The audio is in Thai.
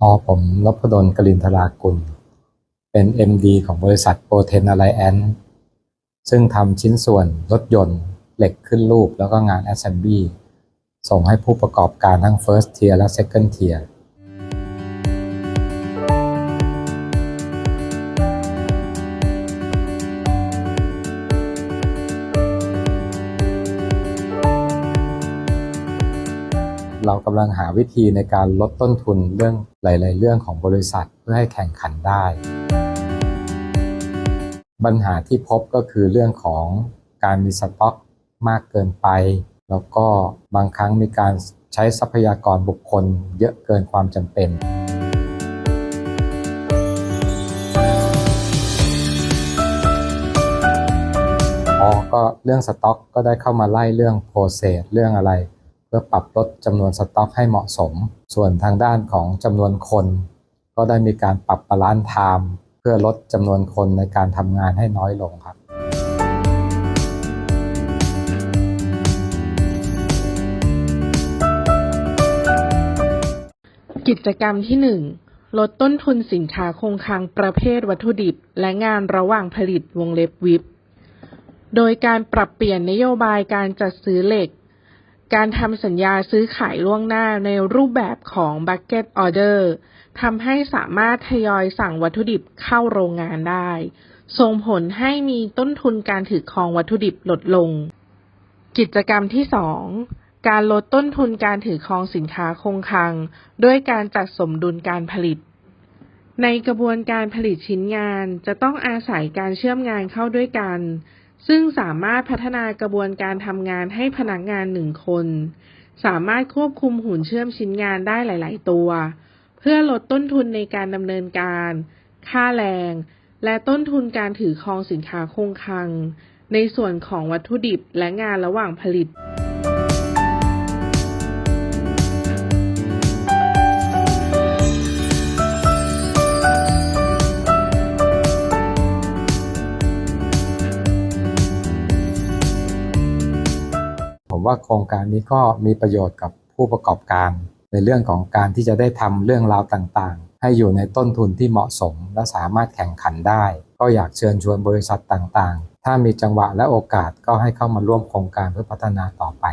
อ๋อผมนพดลกลินทรากุล เป็น MD ของบริษัทโปรเทนอะไรแอนซึ่งทำชิ้นส่วนรถยนต์เหล็กขึ้นรูปแล้วก็งาน Assembly ส่งให้ผู้ประกอบการทั้ง First Tier และ Second Tier เรากำลังหาวิธีในการลดต้นทุนเรื่องหลาย ๆ เรื่องของบริษัทเพื่อให้แข่งขันได้ ปัญหาที่พบก็คือเรื่องของการมีสต็อกมากเกินไป แล้วก็บางครั้งมีการใช้ทรัพยากรบุคคลเยอะเกินความจำเป็นอ๋อก็เรื่องสต็อกก็ได้เข้ามาไล่เรื่องโปรเซสเรื่องอะไร เพื่อปรับลดจำนวนสต็อกให้เหมาะสม ส่วนทางด้านของจำนวนคน ก็ได้มีการปรับบาลานซ์ไทม์เพื่อลดจำนวนคนในการทำงานให้น้อยลงครับกิจกรรมที่ 1 ลดต้นทุนสินค้าคงคลังประเภทวัตถุดิบ และงานระหว่างผลิตวงเล็บวิบ โดยการปรับเปลี่ยนนโยบายการจัดซื้อเหล็ก การทำสัญญาซื้อขายล่วงหน้าในรูปแบบของ Bucket Order ทำให้สามารถทยอยสั่งวัตถุดิบเข้าโรงงานได้ ส่งผลให้มีต้นทุนการถือครองวัตถุดิบลดลง กิจกรรมที่ 2 การลดต้นทุนการถือครองสินค้าคงคลัง ด้วยการจัดสมดุลการผลิต ในกระบวนการผลิตชิ้นงานจะต้องอาศัยการเชื่อมงานเข้าด้วยกัน ซึ่งสามารถพัฒนากระบวนการทำงานให้พนักงานหนึ่งคน สามารถควบคุมหุ่นเชื่อมชิ้นงานได้หลาย ๆ ตัว เพื่อลดต้นทุนในการดำเนินการ ค่าแรง และต้นทุนการถือครองสินค้าคงคลัง ในส่วนของวัตถุดิบและงานระหว่างผลิต ว่าโครงการนี้ก็มีประโยชน์กับผู้ประกอบการ ในเรื่องของการที่จะได้ทำเรื่องราวต่างๆ ให้อยู่ในต้นทุนที่เหมาะสม และสามารถแข่งขันได้ ก็อยากเชิญชวนบริษัทต่างๆ ถ้ามีจังหวะและโอกาสก็ให้เข้ามาร่วมโครงการเพื่อพัฒนาต่อไป